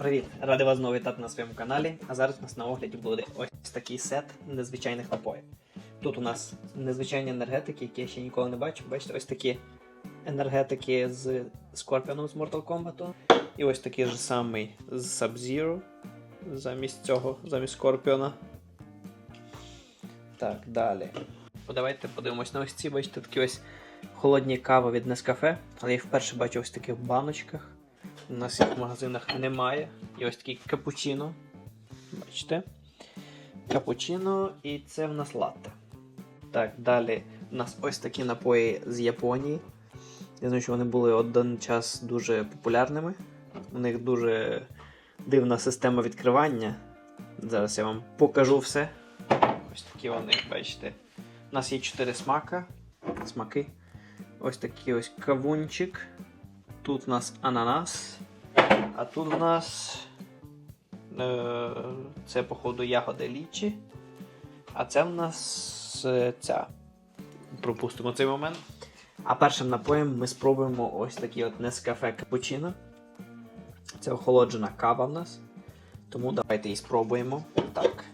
Привіт! Радий вас знову вітати на своєму каналі. А зараз у нас на огляді буде ось такий сет незвичайних напоїв. Тут у нас незвичайні енергетики, які я ще ніколи не бачив. Бачите, ось такі енергетики з Скорпіоном з Mortal Kombat. І ось такий же самий з Sub-Zero замість цього, замість Скорпіона. Так, далі. Давайте подивимось на ось ці, бачите, такі ось холодні кави від Nescafe, але я вперше бачу ось таких баночках. У нас їх в магазинах немає. І ось такий капучино. Бачите? Капучино і це в нас латте. Так, далі у нас ось такі напої з Японії. Я знаю, що вони були один час дуже популярними. У них дуже дивна система відкривання. Зараз я вам покажу все. Ось такі вони, бачите. У нас є 4 смака. Смаки. Ось такий ось кавунчик. Тут у нас ананас. А тут у нас е, це, походу, ягоди лічі. А це в нас е, ця. Пропустимо цей момент. А першим напоєм ми спробуємо ось такий от Nescafe Cappuccino. Це охолоджена кава в нас. Тому давайте її спробуємо. Так.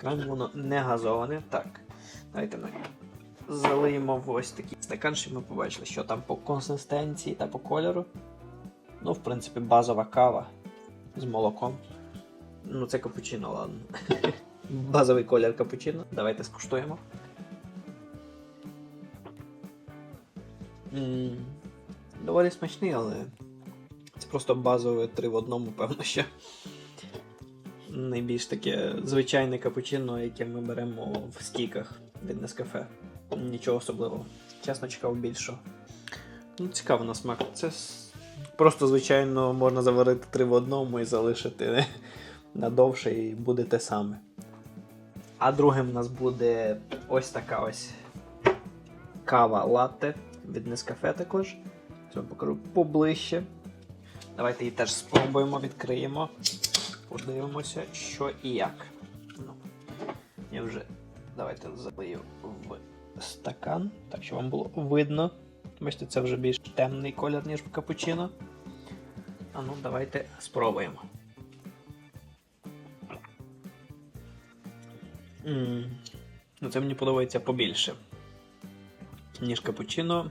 Крайне воно не газоване. Так. Давайте ми залиємо в ось такий стакан, щоб ми побачили, що там по консистенції та по кольору. Ну, в принципі, базова кава з молоком. Ну, це капучино, ладно. Базовий колір капучино. Давайте скуштуємо. доволі смачний, але це просто базове три в одному, певно, що. Найбільш таке звичайне капучино, яке ми беремо в стіках від Nescafe. Нічого особливого. Чесно, чекав більшого. Ну, цікаво на смак. Це просто, звичайно, можна заварити три в одному і залишити надовше, і буде те саме. А другим у нас буде ось така ось кава латте від Nescafe також. Це покажу поближче. Давайте її теж спробуємо, відкриємо. Подивимося, що і як. Ну, я вже давайте залию в стакан, так щоб вам було видно. Бачите, це вже більш темний колір, ніж в капучино. А ну, давайте спробуємо. м Ну, це мені подобається побільше, ніж капучино.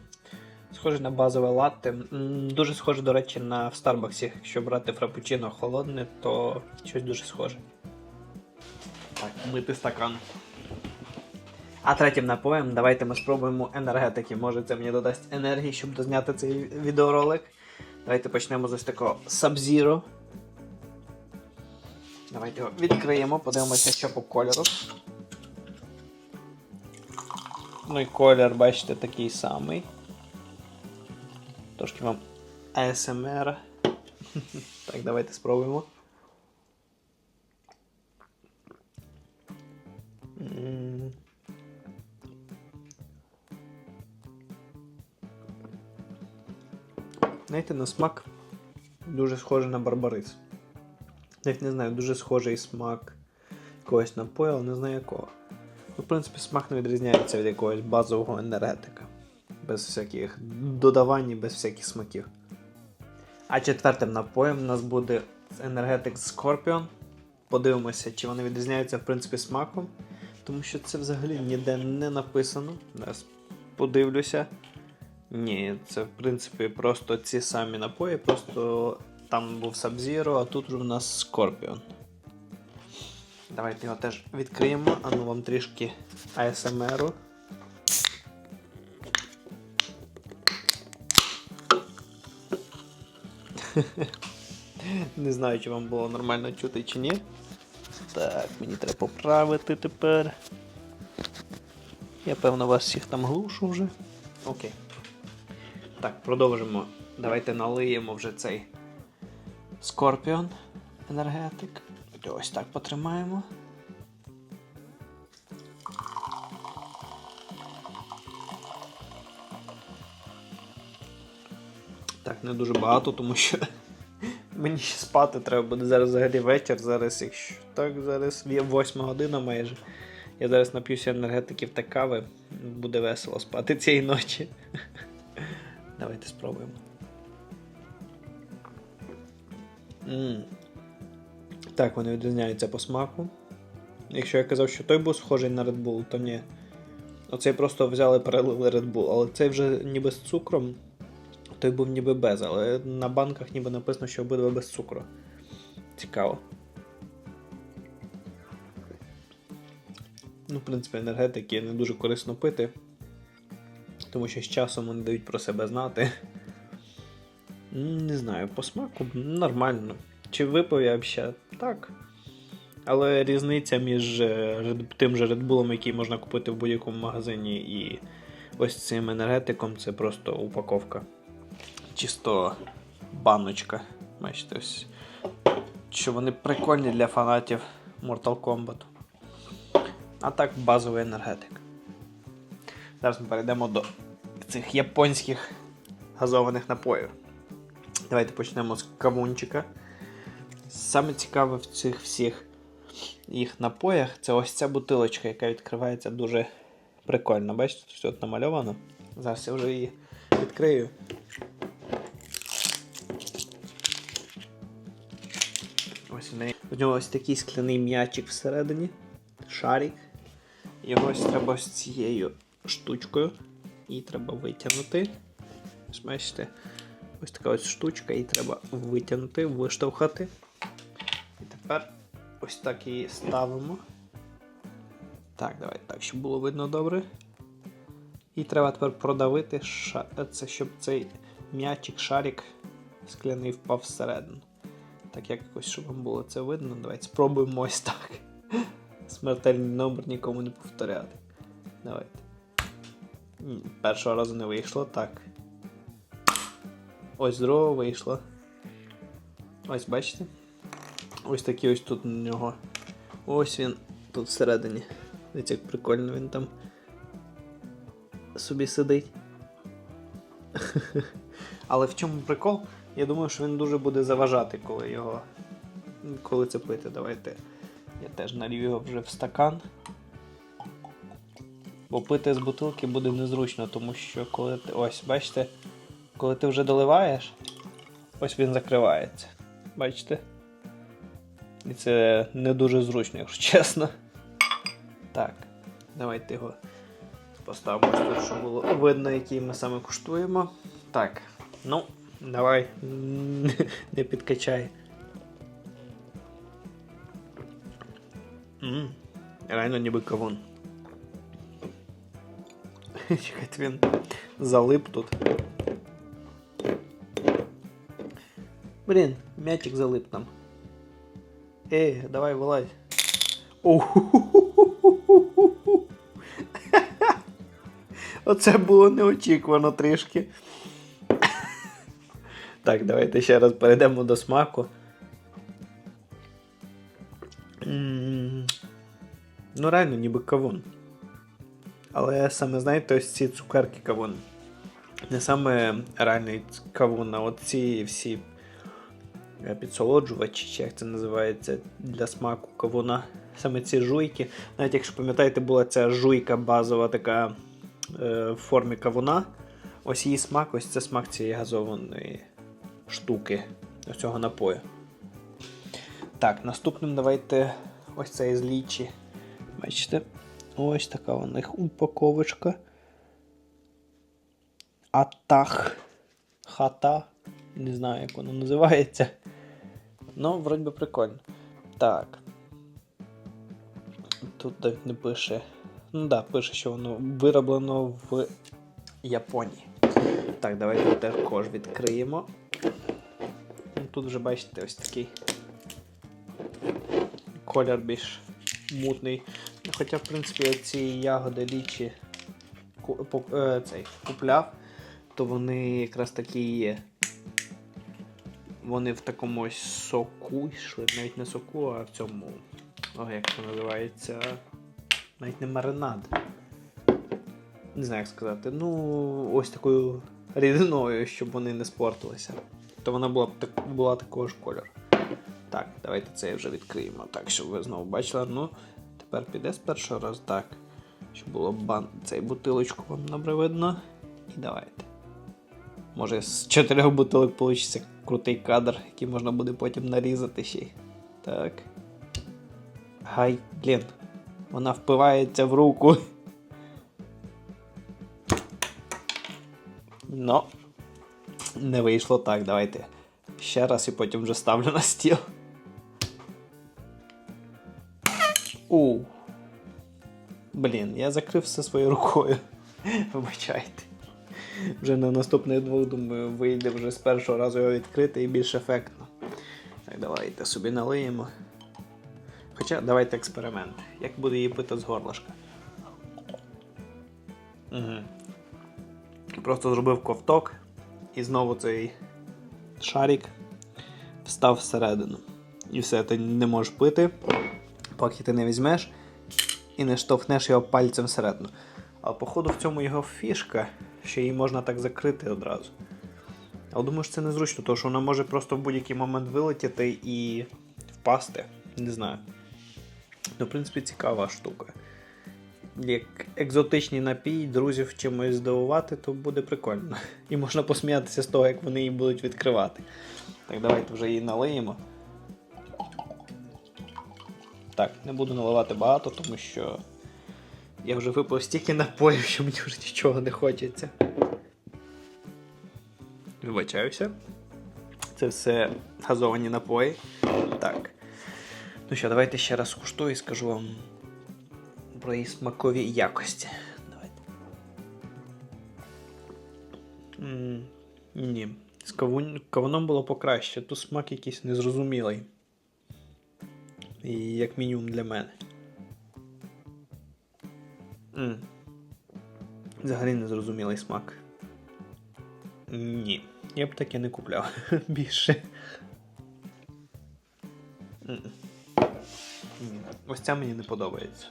Схоже на базове латте. М, Дуже схоже, до речі, на в Старбаксі. Якщо брати фрапучино холодне, то щось дуже схоже. Так, мити стакан. А третім напоєм давайте ми спробуємо енергетики. Може це мені додасть енергії, щоб дозняти цей відеоролик. Давайте почнемо з ось такого Sub-Zero. Давайте його відкриємо, подивимося, що по кольору. Ну і колір, бачите, такий самий. Трошки вам ASMR. Так, давайте спробуємо. М. Знаєте, на смак дуже схожий на барбарис. Навіть не знаю, дуже схожий смак якогось напою, але не знаю якого. Ну, в принципі, смак не відрізняється від якогось базового енергетика. Без всяких додавань, без всяких смаків. А четвертим напоєм у нас буде енергетик Scorpion. Подивимося, чи вони відрізняються в принципі смаком. Тому що це взагалі ніде не написано. Зараз подивлюся. Ні, це в принципі просто ці самі напої, просто там був Sub-Zero, а тут у нас Scorpion. Давайте його теж відкриємо, а ну вам трішки ASMR. Не знаю, чи вам було нормально чути чи ні. Так, мені треба поправити тепер. Я певно вас всіх там глушу вже. Окей. Так, продовжимо. Давайте налиємо вже цей Скорпіон енергетик. Ось так потримаємо. Так, не дуже багато, тому що мені ще спати треба буде зараз взагалі вечір. Зараз, якщо так, зараз є 8 година майже. Я зараз нап'юся енергетиків та кави. Буде весело спати цієї ночі. Давайте спробуємо. М. Так, вони відрізняються по смаку. Якщо я казав, що той був схожий на Red Bull, то ні. Оцей просто взяли перелили Red Bull, але цей вже ніби з цукром, той був ніби без, але на банках ніби написано, що обидва без цукру. Цікаво. Ну, в принципі, енергетики не дуже корисно пити, тому що з часом вони дають про себе знати. Не знаю, по смаку нормально. Чи випив я ще? Так. Але різниця між е, тим же Red Bull, який можна купити в будь-якому магазині, і ось цим енергетиком це просто упаковка. Чисто баночка. Бачите, ось. Що вони прикольні для фанатів Mortal Kombat. А так базовий енергетик. Зараз ми перейдемо до цих японських газованих напоїв. Давайте почнемо з кавунчика. Саме цікаве в цих всіх їх напоях це ось ця бутилочка, яка відкривається дуже прикольно. Бачите, тут все намальовано. Зараз я вже її відкрию. Ось в неї. У нього ось такий скляний м'ячик всередині. Шарик. Його ось треба ось цією штучкою. Її треба витягнути. Бачите, ось така ось штучка, її треба витягнути, виштовхати. І тепер ось так її ставимо. Так, давай так, щоб було видно добре. І треба тепер продавити, це, щоб цей м'ячик, шарик скляний впав всередину. Так якось, щоб вам було це видно, давайте спробуємо ось так. Смертельний номер нікому не повторяти. Давайте. Першого разу не вийшло, так. Ось другого вийшло. Ось бачите? Ось такий ось тут у нього. Ось він тут всередині. Дивіться, як прикольно він там собі сидить. Але в чому прикол? Я думаю, що він дуже буде заважати, коли його. Коли це пити. Давайте. Я теж налью його вже в стакан. Бо пити з бутилки буде незручно, тому що коли ти. Ось, бачите, коли ти вже доливаєш, ось він закривається. Бачите? І це не дуже зручно, якщо чесно. Так, давайте його поставимо щоб було видно, який ми саме куштуємо. Так, ну, давай, не підкачай. Реально ніби кавун. Чекайте, він залип тут. Блін, м'ячик залип там. Ей, давай вилазь. Оце було неочікувано трішки. Так, давайте ще раз перейдемо до смаку. Ну, реально, ніби кавун. Але саме, знаєте, ось ці цукерки кавун. Не саме реальний кавун, а от всі е, підсолоджувачі, чи як це називається, для смаку кавуна. Саме ці жуйки. Навіть якщо пам'ятаєте, була ця жуйка базова така е, в формі кавуна. Ось її смак, ось це смак цієї газованої штуки, ось цього напою. Так, наступним давайте ось цей з лічі. Бачите? Ось така у них упаковочка. Атах. Хата. Не знаю, як воно називається. Ну, вроді би прикольно. Так. Тут навіть не пише. Ну да, пише, що воно вироблено в Японії. Так, давайте також відкриємо. Ну, Тут вже бачите ось такий колір більш мутний. Ну, Хоча, в принципі, я ці ягоди лічі е, цей, купляв, то вони якраз такі є. Вони в такому ось соку йшли, навіть не соку, а в цьому. О, як це називається? Навіть не маринад. Не знаю, як сказати. Ну, ось такою рідиною, щоб вони не спортилися. То вона була була такого ж кольору. Так, давайте це вже відкриємо, так, щоб ви знову бачили. Ну, тепер піде з першого разу так. Щоб було бан... цей бутилочку вам добре видно. І давайте. Може з чотирьох бутилок вийде крутий кадр, який можна буде потім нарізати ще. Так. Гай, блін. Вона впивається в руку. Ну, не вийшло так, давайте. Ще раз і потім вже ставлю на стіл. У. Блін, я закрив все своєю рукою. Вибачайте. Вже на наступних двох, думаю, вийде вже з першого разу його відкрити і більш ефектно. Так, давайте собі налиємо. Хоча давайте експеримент. Як буде її пити з горлышка. Угу. Просто зробив ковток і знову цей шарик встав всередину. І все, ти не можеш пити, поки ти не візьмеш і не штовхнеш його пальцем всередину. А походу в цьому його фішка, що її можна так закрити одразу. Але думаю, що це незручно, тому що вона може просто в будь-який момент вилетіти і впасти. Не знаю. Ну, в принципі, цікава штука. Як екзотичний напій друзів чимось здивувати, то буде прикольно. І можна посміятися з того, як вони її будуть відкривати. Так, давайте вже її налиємо. Так, не буду наливати багато, тому що я вже випив стільки напоїв, що мені вже нічого не хочеться. Вибачаюся. Це все газовані напої. Так. Ну що, давайте ще раз куштую і скажу вам про її смакові якості. Давайте. м ні. З кавун... кавуном було покраще. Тут смак якийсь незрозумілий. Як мінімум для мене. м Взагалі незрозумілий смак. Ні. Я б таке не купляв більше. Ні. Ось ця мені не подобається.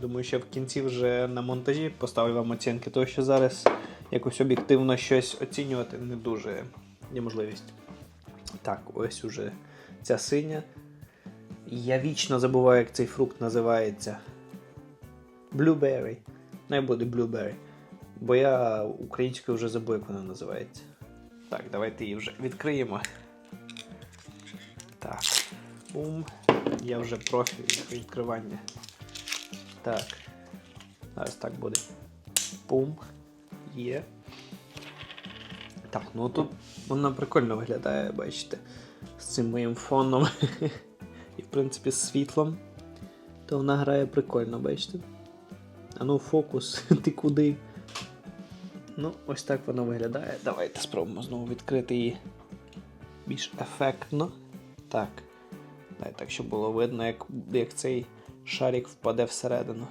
Думаю, що в кінці вже на монтажі поставлю вам оцінки, тому що зараз якось об'єктивно щось оцінювати не дуже є можливість. Так, ось уже ця синя. Я вічно забуваю, як цей фрукт називається. Blueberry. Не буде blueberry. Бо я українською вже забув, як вона називається. Так, давайте її вже відкриємо. Так. Бум. Я вже профі відкривання. Так. Зараз так буде. Пум. Є. Так, ну тут вона прикольно виглядає, бачите, з цим моїм фоном. І, в принципі, з світлом. То вона грає прикольно, бачите? А ну, фокус, ти куди? Ну, ось так вона виглядає. Давайте спробуємо знову відкрити її більш ефектно. Так. Дай так, щоб було видно, як, як цей шарик впаде всередину.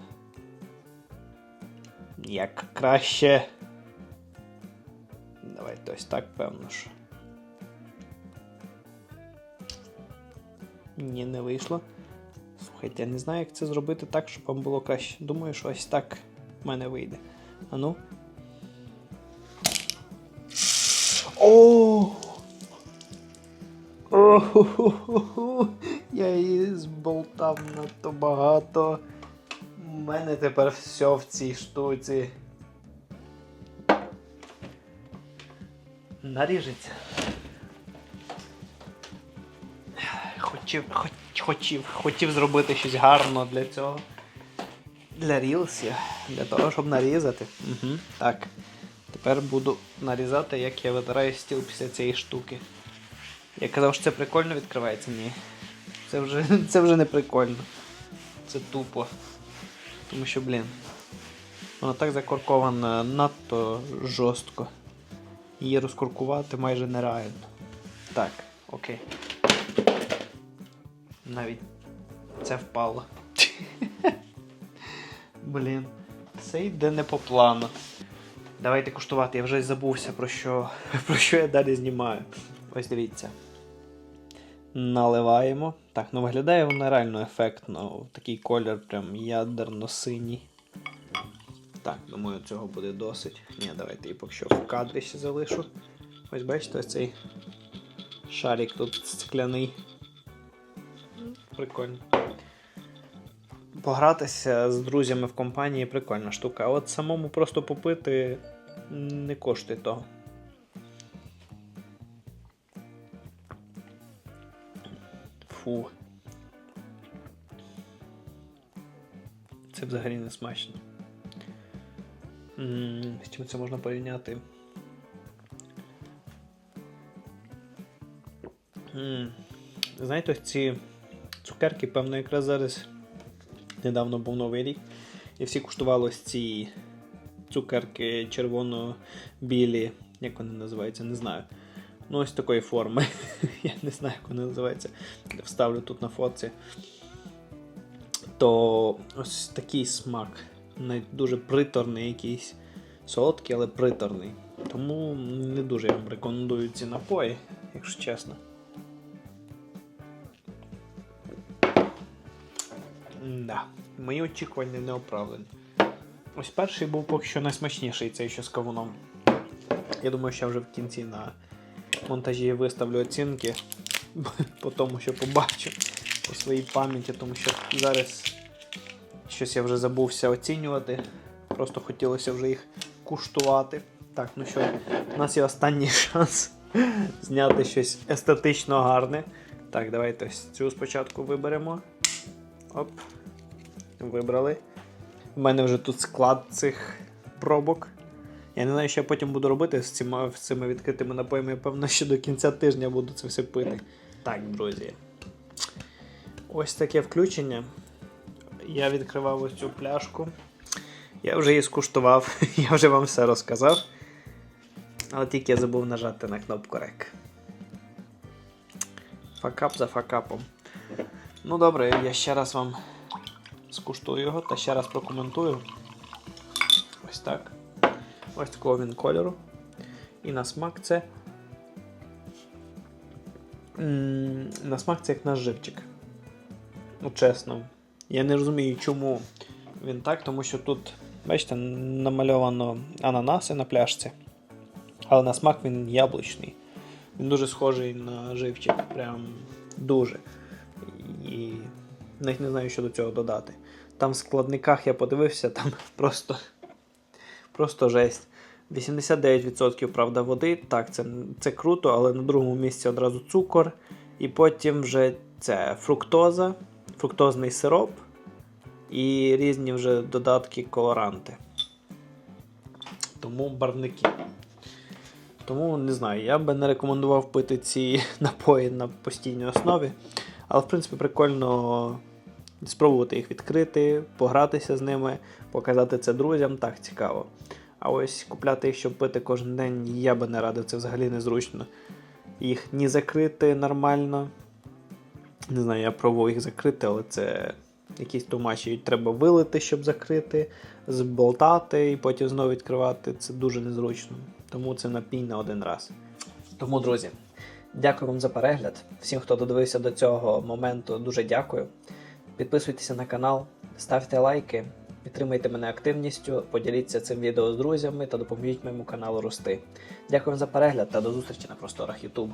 Як краще. Давайте ось так, певно що. Ні, не вийшло. Слухайте, я не знаю, як це зробити так, щоб вам було краще. Думаю, що ось так в мене вийде. А ну. О! О-ху-ху-ху-ху. Я її зболтав надто багато. У мене тепер все в цій штуці. Наріжеться. Хотів, хоч, хотів, хотів зробити щось гарно для цього. Для рілсів. Для того, щоб нарізати. Угу. Так. Тепер буду нарізати, як я витираю стіл після цієї штуки. Я казав, що це прикольно відкривається? Ні. Це вже, це вже не прикольно. Це тупо. Тому що, блін. Воно так закорковано надто жорстко. Її розкуркувати майже нереально. Так, окей. Навіть це впало. Блін. Це йде не по плану. Давайте куштувати, я вже забувся про що, про що я далі знімаю. Ось дивіться. Наливаємо. Так, ну виглядає воно реально ефектно. Такий колір прям ядерно-синій. Так, думаю, цього буде досить. Ні, давайте її поки що в кадрі ще залишу. Ось бачите, ось цей шарик тут скляний. Прикольно. Погратися з друзями в компанії прикольна штука, а от самому просто попити не коштує того. Фу. Це взагалі не смачно. З чим це можна порівняти? Знаєте, ось ці цукерки, певно, якраз зараз недавно був новий рік. І всі куштували ось ці цукерки червоно-білі. Як вони називаються, не знаю. Ну, ось такої форми. Я не знаю, як вони називаються. Вставлю тут на фотці. То ось такий смак. Дуже приторний якийсь. Солодкий, але приторний. Тому не дуже я вам рекомендую ці напої, якщо чесно. Да, мої очікування не оправдані. Ось перший був поки що найсмачніший цей що з кавуном. Я думаю, що вже в кінці на монтажі виставлю оцінки по тому, що побачу по своїй пам'яті, тому що зараз щось я вже забувся оцінювати. Просто хотілося вже їх куштувати. Так, ну що, у нас є останній шанс зняти щось естетично гарне. Так, давайте ось цю спочатку виберемо. Оп. Вибрали. У мене вже тут склад цих пробок. Я не знаю, що я потім буду робити з цими, з цими відкритими напоями. Я певно, що до кінця тижня буду це все пити. Так, друзі. Ось таке включення. Я відкривав ось цю пляшку. Я вже її скуштував, я вже вам все розказав. Але тільки я забув нажати на кнопку REC. Факап за факапом. Ну добре, я ще раз вам скуштую його та ще раз прокоментую. Ось так. Ось такого він кольору. І на смак це. На смак це як наш живчик. Ну, чесно. Я не розумію, чому він так, тому що тут, бачите, намальовано ананаси на пляшці. Але на смак він яблучний. Він дуже схожий на живчик. Прям дуже. І навіть не знаю, що до цього додати. Там в складниках я подивився, там просто, просто жесть. 89% правда води. Так, це, це круто, але на другому місці одразу цукор. І потім вже це фруктоза, фруктозний сироп і різні вже додатки колоранти. Тому барвники. Тому не знаю, я би не рекомендував пити ці напої на постійній основі. Але, в принципі, прикольно спробувати їх відкрити, погратися з ними, показати це друзям, так цікаво. А ось купляти їх, щоб пити кожен день, я би не радив, це взагалі незручно. Їх ні закрити нормально. Не знаю, я пробував їх закрити, але це якісь тумачі. Треба вилити, щоб закрити, зболтати і потім знову відкривати. Це дуже незручно. Тому це напій на один раз. Тому, друзі, дякую вам за перегляд. Всім, хто додивився до цього моменту, дуже дякую. Підписуйтеся на канал, ставте лайки, підтримайте мене активністю, поділіться цим відео з друзями та допоможіть моєму каналу рости. Дякую за перегляд та до зустрічі на просторах YouTube.